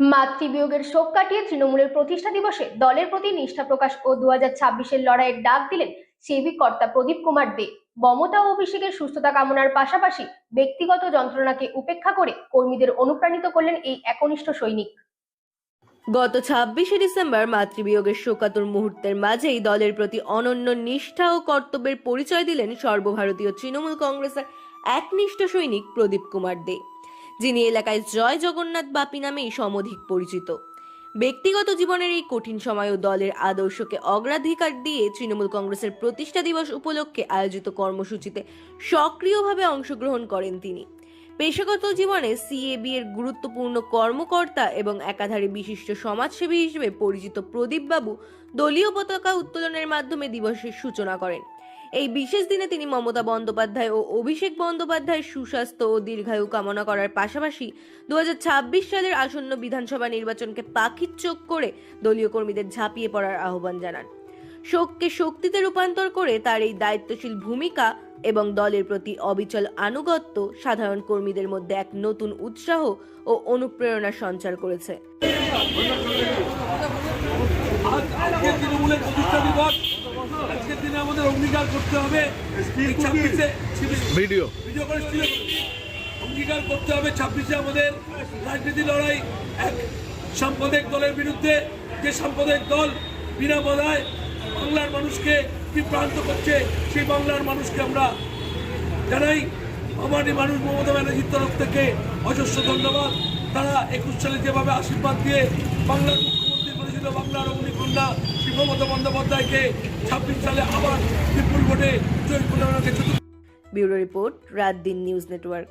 মাতৃবিয়োগের শোক কাটিয়ে তৃণমূলের প্রতিষ্ঠা দিবসে দলের প্রতি নিষ্ঠা প্রকাশ ও দু হাজার লড়াইয়ের ডাক দিলেন সেবিক কর্তা প্রদীপ কুমার দে। মমতা ও অভিষেকের সুস্থতা কামনার পাশাপাশি ব্যক্তিগত যন্ত্রণাকে উপেক্ষা করে কর্মীদের অনুপ্রাণিত করলেন এই একনিষ্ঠ সৈনিক। গত ছাব্বিশে ডিসেম্বর মাতৃবিয়োগের শোকাতুর মুহূর্তের মাঝেই দলের প্রতি অনন্য নিষ্ঠা ও কর্তব্যের পরিচয় দিলেন সর্বভারতীয় তৃণমূল কংগ্রেসের একনিষ্ঠ সৈনিক প্রদীপ কুমার দে। যিনি এলাকায় জয় জগন্নাথ বাপি নামেই সমধিক পরিচিত। ব্যক্তিগত জীবনের এই কঠিন সময়েও দলের আদর্শকে অগ্রাধিকার দিয়ে তৃণমূল কংগ্রেসের প্রতিষ্ঠা দিবস উপলক্ষে আয়োজিত কর্মসূচিতে সক্রিয়ভাবে অংশগ্রহণ করেন তিনি। পেশাগত জীবনে সিএবি এর গুরুত্বপূর্ণ কর্মকর্তা এবং একাধারে বিশিষ্ট সমাজসেবী হিসেবে পরিচিত প্রদীপ বাবু দলীয় পতাকা উত্তোলনের মাধ্যমে দিবসের সূচনা করেন। এই বিশেষ দিনে তিনি মমতা বন্দ্যোপাধ্যায় ও অভিষেক বন্দ্যোপাধ্যায়ের সুস্বাস্থ্য ও দীর্ঘায়ু কামনা করার পাশাপাশি দু হাজার ছাব্বিশ সালের আসন্ন বিধানসভা নির্বাচনকে পাখির চোখ করে দলীয় কর্মীদের ঝাঁপিয়ে পড়ার আহ্বান জানান। শোককে শক্তিতে রূপান্তর করে তার এই দায়িত্বশীল ভূমিকা এবং দলের প্রতি অবিচল আনুগত্য সাধারণ কর্মীদের মধ্যে এক নতুন উৎসাহ ও অনুপ্রেরণার সঞ্চার করেছে। আজকের দিনে আমাদের অঙ্গীকার করতে হবে। ছাব্বিশে ভিডিও। ভিডিও করে অঙ্গীকার করতে হবে ছাব্বিশে আমাদের রাজনীতি লড়াই। এক সাম্প্রদায়িক দলের বিরুদ্ধে যে সাম্প্রদায়িক দল বিনা বাধায় বাংলার মানুষকে বিভ্রান্ত করছে সেই বাংলার মানুষকে আমরা জানাই। আমারই মানুষ মমতা ব্যানার্জির তরফ থেকে অজস্র ধন্যবাদ। তারা একুশ সালে যেভাবে আশীর্বাদ দিয়ে বাংলার মুখ্যমন্ত্রী করেছিল বাংলার অগ্নিকন্যা শ্রী মমতা বন্দ্যোপাধ্যায়কে ছাব্বিশ সালে আবার বিপুল ভোটে জয়ী ব্যুরো রিপোর্ট রাত দিন নিউজ নেটওয়ার্ক।